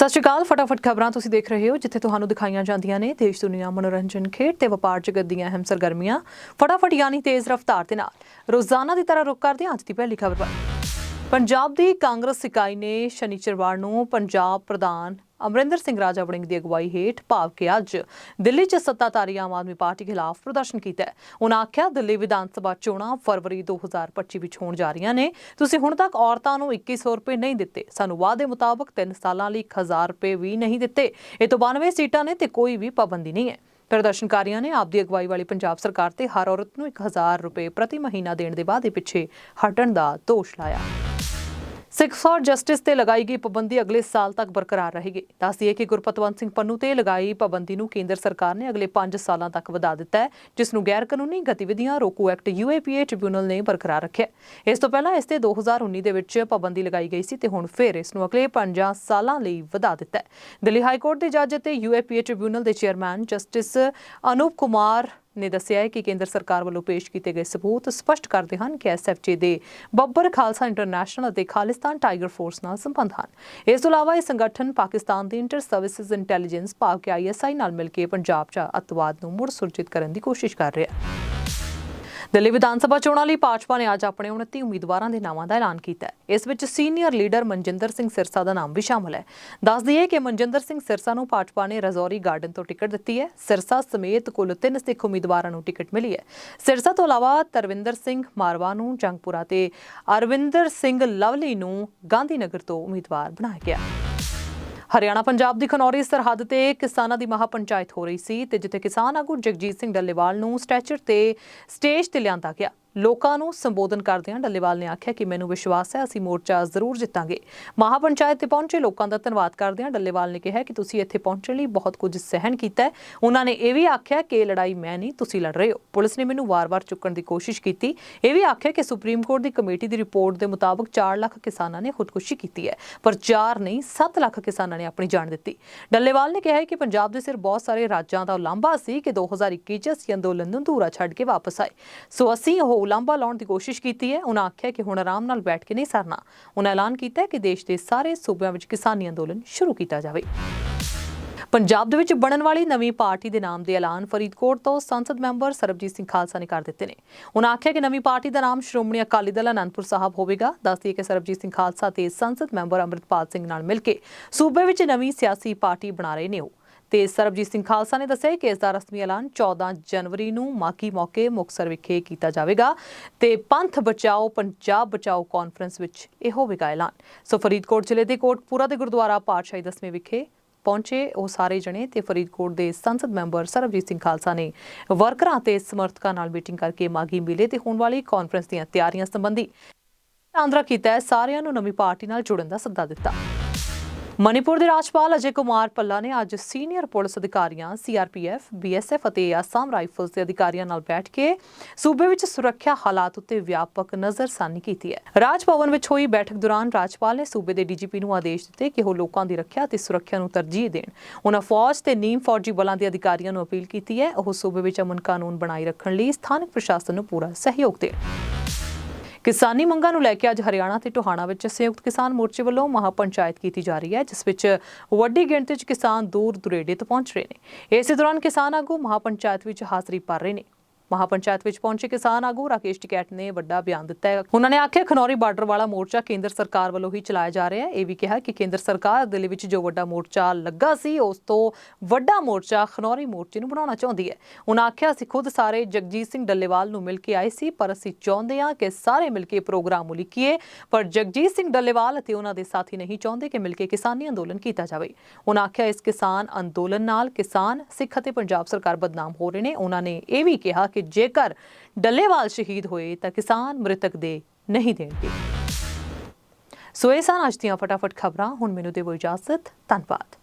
ਸਤਿ ਸ਼੍ਰੀ ਅਕਾਲ, ਫਟਾਫਟ ਖਬਰਾਂ ਤੁਸੀਂ ਦੇਖ ਰਹੇ ਹੋ, ਜਿੱਥੇ ਤੁਹਾਨੂੰ ਦਿਖਾਈਆਂ ਜਾਂਦੀਆਂ ਨੇ ਦੇਸ਼ ਦੁਨੀਆ ਮਨੋਰੰਜਨ ਖੇਡ ਤੇ ਵਪਾਰ ਜਗਤ ਦੀਆਂ ਅਹਿਮ ਸਰਗਰਮੀਆਂ। ਫਟਾਫਟ ਯਾਨੀ ਤੇਜ਼ ਰਫ਼ਤਾਰ ਦੇ ਨਾਲ। ਰੋਜ਼ਾਨਾ ਦੀ ਤਰ੍ਹਾਂ ਰੁਕ ਕਰਦੇ ਹਾਂ, ਅੱਜ ਦੀ ਪਹਿਲੀ ਖਬਰ ਵੱਲ। ਪੰਜਾਬ ਦੀ ਕਾਂਗਰਸ ਇਕਾਈ ਨੇ ਸ਼ਨੀਚਰਵਾਰ ਨੂੰ ਪੰਜਾਬ ਪ੍ਰਧਾਨ ਅਮਰਿੰਦਰ ਸਿੰਘ ਰਾਜਾ ਵੜਿੰਗ ਦੀ ਅਗਵਾਈ ਹੇਠ ਭਾਵ ਕਿ ਅੱਜ ਦਿੱਲੀ 'ਚ ਸੱਤਾਧਾਰੀ ਆਮ ਆਦਮੀ ਪਾਰਟੀ ਖਿਲਾਫ ਪ੍ਰਦਰਸ਼ਨ ਕੀਤਾ ਹੈ। ਉਹਨਾਂ ਆਖਿਆ, ਦਿੱਲੀ ਵਿਧਾਨ ਸਭਾ ਚੋਣਾਂ ਫਰਵਰੀ 2025 ਵਿੱਚ ਹੋਣ ਜਾ ਰਹੀਆਂ ਨੇ। ਤੁਸੀਂ ਹੁਣ ਤੱਕ ਔਰਤਾਂ ਨੂੰ 2100 ਰੁਪਏ ਨਹੀਂ ਦਿੱਤੇ। ਸਾਨੂੰ ਵਾਅਦੇ ਮੁਤਾਬਕ 3 ਸਾਲਾਂ ਲਈ 1000 ਰੁਪਏ ਵੀ ਨਹੀਂ ਦਿੱਤੇ। ਇਹ ਤੋਂ 92 ਸੀਟਾਂ ਨੇ ਤੇ ਕੋਈ ਵੀ ਪਾਬੰਦੀ ਨਹੀਂ ਹੈ। ਪ੍ਰਦਰਸ਼ਨਕਾਰੀਆਂ ਨੇ ਆਪਦੀ ਅਗਵਾਈ ਵਾਲੀ ਪੰਜਾਬ ਸਰਕਾਰ ਤੇ ਹਰ ਔਰਤ ਨੂੰ 1000 ਰੁਪਏ ਪ੍ਰਤੀ ਮਹੀਨਾ ਦੇਣ ਦੇ ਵਾਅਦੇ ਪਿੱਛੇ ਹਟਣ ਦਾ ਦੋਸ਼ ਲਾਇਆ। ਸਿੱਖ ਫॉर ਜਸਟਿਸ ਤੇ ਲਗਾਈ ਗਈ ਪਾਬੰਦੀ ਅਗਲੇ ਸਾਲ ਤੱਕ ਬਰਕਰਾਰ ਰਹੇਗੀ। ਦੱਸਦੀਏ ਕਿ ਗੁਰਪਤਵੰਤ ਸਿੰਘ ਪੰਨੂ ਤੇ ਲਗਾਈ ਪਾਬੰਦੀ ਨੂੰ ਕੇਂਦਰ ਸਰਕਾਰ ਨੇ ਅਗਲੇ 5 ਸਾਲਾਂ ਤੱਕ ਵਧਾ ਦਿੱਤਾ ਹੈ, ਜਿਸ ਨੂੰ ਗੈਰ ਕਾਨੂੰਨੀ ਗਤੀਵਿਧੀਆਂ, ਰੋਕੂ ਐਕਟ ਯੂਏਪੀਏ ਟ੍ਰਿਬਿਊਨਲ ਨੇ ਬਰਕਰਾਰ ਰੱਖਿਆ ਇਸ ਤੋਂ ਪਹਿਲਾਂ ਇਸ ਤੇ 2019 ਦੇ ਵਿੱਚ ਪਾਬੰਦੀ ਲਗਾਈ ਗਈ ਸੀ ਤੇ ਹੁਣ ਫਿਰ ਇਸ ਨੂੰ ਅਗਲੇ 5 ਸਾਲਾਂ ਲਈ ਵਧਾ ਦਿੱਤਾ ਹੈ। ਦਿੱਲੀ ਹਾਈ ਕੋਰਟ ਦੇ ਜੱਜ ਤੇ ਯੂਏਪੀਏ ਟ੍ਰਿਬਿਊਨਲ ਦੇ ਚੇਅਰਮੈਨ ਜਸਟਿਸ ਅਨੂਪ ਕੁਮਾਰ ਨੇ ਦੱਸਿਆ ਹੈ ਕਿ ਕੇਂਦਰ ਸਰਕਾਰ ਵੱਲੋਂ ਪੇਸ਼ ਕੀਤੇ ਗਏ ਸਬੂਤ ਸਪਸ਼ਟ ਕਰਦੇ ਹਨ ਕਿ ਐਸਐਫਜੀ ਦੇ ਬੱਬਰ ਖਾਲਸਾ ਇੰਟਰਨੈਸ਼ਨਲ ਅਤੇ ਖਾਲਿਸਤਾਨ ਟਾਈਗਰ ਫੋਰਸ ਨਾਲ ਸੰਬੰਧ ਹਨ। ਇਸ ਤੋਂ ਇਲਾਵਾ ਇਹ ਸੰਗਠਨ ਪਾਕਿਸਤਾਨ ਦੇ ਇੰਟਰ ਸਰਵਿਸਿਜ਼ ਇੰਟੈਲੀਜੈਂਸ ਭਾਵ ਕਿ ਆਈਐਸਆਈ ਨਾਲ ਮਿਲ ਕੇ ਪੰਜਾਬ 'ਚ ਅੱਤਵਾਦ ਨੂੰ ਮੁੜ ਸੁਰਜੀਤ ਕਰਨ ਦੀ ਕੋਸ਼ਿਸ਼ ਕਰ ਰਿਹਾ ਹੈ। ਦਿੱਲੀ ਵਿਧਾਨ ਸਭਾ ਚੋਣਾਂ ਲਈ ਭਾਜਪਾ ਨੇ ਅੱਜ ਆਪਣੇ 29 ਉਮੀਦਵਾਰਾਂ ਦੇ ਨਾਵਾਂ ਦਾ ਐਲਾਨ ਕੀਤਾ ਹੈ। ਇਸ ਵਿੱਚ ਸੀਨੀਅਰ ਲੀਡਰ ਮਨਜਿੰਦਰ ਸਿੰਘ ਸਿਰਸਾ ਦਾ ਨਾਮ ਵੀ ਸ਼ਾਮਲ ਹੈ। ਦੱਸ ਦਈਏ ਕਿ ਮਨਜਿੰਦਰ ਸਿੰਘ ਸਿਰਸਾ ਨੂੰ ਭਾਜਪਾ ਨੇ ਰਜ਼ੌਰੀ ਗਾਰਡਨ ਤੋਂ ਟਿਕਟ ਦਿੱਤੀ ਹੈ। ਸਿਰਸਾ ਸਮੇਤ ਕੁੱਲ ਤਿੰਨ ਸਿੱਖ ਉਮੀਦਵਾਰਾਂ ਨੂੰ ਟਿਕਟ ਮਿਲੀ ਹੈ। ਸਿਰਸਾ ਤੋਂ ਇਲਾਵਾ ਤਰਵਿੰਦਰ ਸਿੰਘ ਮਾਰਵਾ ਨੂੰ ਜੰਗਪੁਰਾ ਤੇ ਅਰਵਿੰਦਰ ਸਿੰਘ ਲਵਲੀ ਨੂੰ ਗਾਂਧੀ ਨਗਰ ਤੋਂ ਉਮੀਦਵਾਰ ਬਣਾਇਆ ਗਿਆ। ਹਰਿਆਣਾ ਪੰਜਾਬ ਦੀ ਖਨੌਰੀ ਸਰਹੱਦ ਤੇ ਕਿਸਾਨਾਂ ਦੀ ਮਹਾ ਪੰਚਾਇਤ ਹੋ ਰਹੀ ਸੀ ਤੇ ਜਿੱਥੇ ਕਿਸਾਨ ਆਗੂ ਜਗਜੀਤ ਸਿੰਘ ਡੱਲੇਵਾਲ ਨੂੰ ਸਟੈਚਰ ਤੇ ਸਟੇਜ ਤੇ ਲਿਆਂਦਾ ਗਿਆ। ਲੋਕਾਂ ਨੂੰ ਸੰਬੋਧਨ ਕਰਦਿਆਂ ਡੱਲੇਵਾਲ ਨੇ ਆਖਿਆ ਕਿ ਮੈਨੂੰ ਵਿਸ਼ਵਾਸ ਹੈ, ਅਸੀਂ ਮੋਰਚਾ ਜ਼ਰੂਰ ਜਿੱਤਾਂਗੇ। ਮਹਾ ਪੰਚਾਇਤ ਤੇ ਪਹੁੰਚੇ ਲੋਕਾਂ ਦਾ ਧੰਨਵਾਦ ਕਰਦਿਆਂ ਡੱਲੇਵਾਲ ਨੇ ਕਿਹਾ ਕਿ ਤੁਸੀਂ ਇੱਥੇ ਪਹੁੰਚਣ ਲਈ ਬਹੁਤ ਕੁਝ ਸਹਿਣ ਕੀਤਾ ਹੈ। ਉਹਨਾਂ ਨੇ ਇਹ ਵੀ ਆਖਿਆ ਕਿ ਇਹ ਲੜਾਈ ਮੈਂ ਨਹੀਂ, ਤੁਸੀਂ ਲੜ ਰਹੇ ਹੋ। ਪੁਲਿਸ ਨੇ ਮੈਨੂੰ ਵਾਰ-ਵਾਰ ਚੁੱਕਣ ਦੀ ਕੋਸ਼ਿਸ਼ ਕੀਤੀ। ਇਹ ਵੀ ਆਖਿਆ ਕਿ ਸੁਪਰੀਮ ਕੋਰਟ ਦੀ ਕਮੇਟੀ ਦੀ ਰਿਪੋਰਟ ਦੇ ਮੁਤਾਬਕ 4 ਲੱਖ ਕਿਸਾਨਾਂ ਨੇ ਖੁਦਕੁਸ਼ੀ ਕੀਤੀ ਹੈ, ਪਰ 4 ਨਹੀਂ 7 ਲੱਖ ਕਿਸਾਨਾਂ ਨੇ ਆਪਣੀ ਜਾਨ ਦਿੱਤੀ। ਡੱਲੇਵਾਲ ਨੇ ਕਿਹਾ ਕਿ ਪੰਜਾਬ ਦੇ ਸਿਰ ਬਹੁਤ ਸਾਰੇ ਰਾਜਾਂ ਦਾ ਉਲਾਂਭਾ ਸੀ ਕਿ 2021 ਚ ਅਸੀਂ ਅੰਦੋਲਨ ਨੂੰ ਧੂਰਾ ਛੱਡ ਕੇ ਵਾਪਸ ਆਏ। ਸੋ ਅਸੀਂ ਉਹ ਉਲਾਂਭਾ ਲਾਉਣ ਦੀ ਕੋਸ਼ਿਸ਼ ਕੀਤੀ ਹੈ। ਉਹਨਾਂ ਆਖਿਆ ਕਿ ਹੁਣ ਆਰਾਮ ਨਾਲ ਬੈਠ ਕੇ ਨਹੀਂ ਸਰਨਾ। ਉਹਨਾਂ ਐਲਾਨ ਕੀਤਾ ਹੈ ਕਿ ਦੇਸ਼ ਦੇ ਸਾਰੇ ਸੂਬਿਆਂ ਵਿੱਚ ਕਿਸਾਨੀ ਅੰਦੋਲਨ ਸ਼ੁਰੂ ਕੀਤਾ ਜਾਵੇ। ਪੰਜਾਬ ਦੇ ਵਿੱਚ ਬਣਨ ਵਾਲੀ ਨਵੀਂ ਪਾਰਟੀ ਦੇ ਨਾਮ ਦੇ ਐਲਾਨ ਫਰੀਦਕੋਟ ਤੋਂ ਸੰਸਦ ਮੈਂਬਰ ਸਰਬਜੀਤ ਸਿੰਘ ਖਾਲਸਾ ਨੇ ਕਰ ਦਿੱਤੇ ਨੇ। ਉਹਨਾਂ ਆਖਿਆ ਕਿ ਨਵੀਂ ਪਾਰਟੀ ਦਾ ਨਾਮ ਸ਼੍ਰੋਮਣੀ ਅਕਾਲੀ ਦਲ ਅਨੰਦਪੁਰ ਸਾਹਿਬ ਹੋਵੇਗਾ। ਦੱਸਦੀ ਕਿ ਸਰਬਜੀਤ ਸਿੰਘ ਖਾਲਸਾ ਤੇ ਸੰਸਦ ਮੈਂਬਰ ਅੰਮ੍ਰਿਤਪਾਲ ਸਿੰਘ ਨਾਲ ਮਿਲ ਕੇ ਸੂਬੇ ਵਿੱਚ ਨਵੀਂ ਸਿਆਸੀ ਪਾਰਟੀ ਬਣਾ ਰਹੇ ਨੇ ਉਹ। ਤੇ ਸਰਬਜੀਤ ਸਿੰਘ ਖਾਲਸਾ ਨੇ ਦੱਸਿਆ ਕਿ ਇਸ ਦਾ ਰਸਮੀ ਐਲਾਨ 14 ਜਨਵਰੀ ਨੂੰ ਮਾਗੀ ਮੌਕੇ ਮੁਕਤਸਰ ਵਿਖੇ ਕੀਤਾ ਜਾਵੇਗਾ ਤੇ ਪੰਥ ਬਚਾਓ, ਪੰਜਾਬ ਬਚਾਓ ਕਾਨਫਰੰਸ ਵਿੱਚ ਇਹ ਹੋਵੇਗਾ ਐਲਾਨ। ਸੋ ਫਰੀਦਕੋਟ ਜ਼ਿਲ੍ਹੇ ਦੇ ਕੋਟਪੂਰਾ ਦੇ ਗੁਰਦੁਆਰਾ ਪਾਤਸ਼ਾਹੀ ਦਸਵੇਂ ਵਿਖੇ ਪਹੁੰਚੇ ਉਹ ਸਾਰੇ ਜਣੇ ਤੇ ਫਰੀਦਕੋਟ ਦੇ ਸੰਸਦ ਮੈਂਬਰ ਸਰਬਜੀਤ ਸਿੰਘ ਖਾਲਸਾ ਨੇ ਵਰਕਰਾਂ ਤੇ ਸਮਰਥਕਾਂ ਨਾਲ ਮੀਟਿੰਗ ਕਰਕੇ ਮਾਗੀ ਮੇਲੇ ਤੇ ਹੋਣ ਵਾਲੀ ਕਾਨਫਰੰਸ ਦੀਆਂ ਤਿਆਰੀਆਂ ਸੰਬੰਧੀ ਆਂਦਰਾ ਕੀਤਾ ਸਾਰਿਆਂ ਨੂੰ ਨਵੀਂ ਪਾਰਟੀ ਨਾਲ ਜੁੜਨ ਦਾ ਸੱਦਾ ਦਿੱਤਾ। ਮਨੀਪੁਰ ਦੇ ਰਾਜਪਾਲ ਅਜੇ ਕੁਮਾਰ ਪੱਲਾ ਨੇ ਅੱਜ ਸੀਨੀਅਰ ਪੁਲਿਸ ਅਧਿਕਾਰੀਆਂ, ਸੀਆਰਪੀਐਫ, ਬੀਐਸਐਫ ਅਤੇ ਅਸਾਮ ਰਾਈਫਲਸ ਦੇ ਅਧਿਕਾਰੀਆਂ ਨਾਲ ਬੈਠ ਕੇ ਸੂਬੇ ਵਿੱਚ ਸੁਰੱਖਿਆ ਹਾਲਾਤ ਉੱਤੇ ਵਿਆਪਕ ਨਜ਼ਰਸਾਨੀ ਕੀਤੀ ਹੈ। ਰਾਜ ਭਵਨ ਵਿੱਚ ਹੋਈ ਬੈਠਕ ਦੌਰਾਨ ਰਾਜਪਾਲ ਨੇ ਸੂਬੇ ਦੇ ਡੀਜੀਪੀ ਨੂੰ ਆਦੇਸ਼ ਦਿੱਤੇ ਕਿ ਉਹ ਲੋਕਾਂ ਦੀ ਰੱਖਿਆ ਅਤੇ ਸੁਰੱਖਿਆ ਨੂੰ ਤਰਜੀਹ ਦੇਣ। ਉਹਨਾਂ ਫੌਜ ਤੇ ਨੀਮ ਫੌਜੀ ਬਲਾਂ ਦੇ ਅਧਿਕਾਰੀਆਂ ਨੂੰ ਅਪੀਲ ਕੀਤੀ ਹੈ। ਉਹ ਸੂਬੇ ਵਿੱਚ ਅਮਨ ਕਾਨੂੰਨ ਬਣਾਈ ਰੱਖਣ ਲਈ ਸਥਾਨਕ ਪ੍ਰਸ਼ਾਸਨ ਨੂੰ ਪੂਰਾ ਸਹਿਯੋਗ ਦੇਣ। ਕਿਸਾਨੀ ਮੰਗਾਂ ਨੂੰ ਲੈ ਕੇ ਅੱਜ ਹਰਿਆਣਾ ਤੇ ਟੋਹਾਣਾ ਵਿੱਚ ਸੰਯੁਕਤ ਕਿਸਾਨ ਮੋਰਚੇ ਵੱਲੋਂ ਮਹਾ ਪੰਚਾਇਤ ਕੀਤੀ ਜਾ ਰਹੀ ਹੈ, ਜਿਸ ਵਿੱਚ ਵੱਡੀ ਗਿਣਤੀ 'ਚ ਕਿਸਾਨ ਦੂਰ ਦੁਰੇਡੇ ਤੋਂ ਪਹੁੰਚ ਰਹੇ ਨੇ। ਇਸੇ ਦੌਰਾਨ ਕਿਸਾਨ ਆਗੂ ਮਹਾ ਪੰਚਾਇਤ ਵਿੱਚ ਹਾਜ਼ਰੀ ਭਰ ਰਹੇ ਨੇ। ਮਹਾ ਪੰਚਾਇਤ ਵਿੱਚ ਪਹੁੰਚੇ ਕਿਸਾਨ ਆਗੂ ਰਾਕੇਸ਼ ਟਿਕੈਟ ਨੇ ਵੱਡਾ ਬਿਆਨ ਦਿੱਤਾ ਹੈ। ਉਹਨਾਂ ਨੇ ਆਖਿਆ, ਖਨੌਰੀ ਬਾਰਡਰ ਵਾਲਾ ਮੋਰਚਾ ਕੇਂਦਰ ਸਰਕਾਰ ਵੱਲੋਂ ਹੀ ਚਲਾਇਆ ਜਾ ਰਿਹਾ ਹੈ। ਇਹ ਵੀ ਕਿਹਾ ਕਿ ਕੇਂਦਰ ਸਰਕਾਰ ਦਿੱਲੀ ਵਿੱਚ ਜੋ ਵੱਡਾ ਮੋਰਚਾ ਲੱਗਾ ਸੀ, ਉਸ ਤੋਂ ਵੱਡਾ ਮੋਰਚਾ ਖਨੌਰੀ ਮੋਰਚੇ ਨੂੰ ਬਣਾਉਣਾ ਚਾਹੁੰਦੀ ਹੈ। ਉਹਨਾਂ ਆਖਿਆ, ਅਸੀਂ ਖੁਦ ਸਾਰੇ ਜਗਜੀਤ ਸਿੰਘ ਡੱਲੇਵਾਲ ਨੂੰ ਮਿਲ ਕੇ ਆਏ ਸੀ, ਪਰ ਅਸੀਂ ਚਾਹੁੰਦੇ ਹਾਂ ਕਿ ਸਾਰੇ ਮਿਲ ਕੇ ਪ੍ਰੋਗਰਾਮ ਉਲੀਕੀਏ ਪਰ ਜਗਜੀਤ ਸਿੰਘ ਡੱਲੇਵਾਲ ਅਤੇ ਉਹਨਾਂ ਦੇ ਸਾਥੀ ਨਹੀਂ ਚਾਹੁੰਦੇ ਕਿ ਮਿਲ ਕੇ ਕਿਸਾਨੀ ਅੰਦੋਲਨ ਕੀਤਾ ਜਾਵੇ। ਉਹਨਾਂ ਆਖਿਆ, ਇਸ ਕਿਸਾਨ ਅੰਦੋਲਨ ਨਾਲ ਕਿਸਾਨ, ਸਿੱਖ ਅਤੇ ਪੰਜਾਬ ਸਰਕਾਰ ਬਦਨਾਮ ਹੋ ਰਹੇ ਨੇ। ਉਹਨਾਂ ਨੇ ਇਹ ਵੀ ਕਿਹਾ ਕਿ ਕਿ ਜੇਕਰ ਡੱਲੇਵਾਲ ਸ਼ਹੀਦ ਹੋਏ ਤਾਂ ਕਿਸਾਨ ਮ੍ਰਿਤਕ ਦੇ ਨਹੀਂ ਦੇਣਗੇ। ਸੋ ਇਹ ਸਨ ਅੱਜ ਦੀਆਂ ਫਟਾਫਟ ਖਬਰਾਂ। ਹੁਣ ਮੈਨੂੰ ਦੇਵੋ ਇਜਾਜ਼ਤ। ਧੰਨਵਾਦ।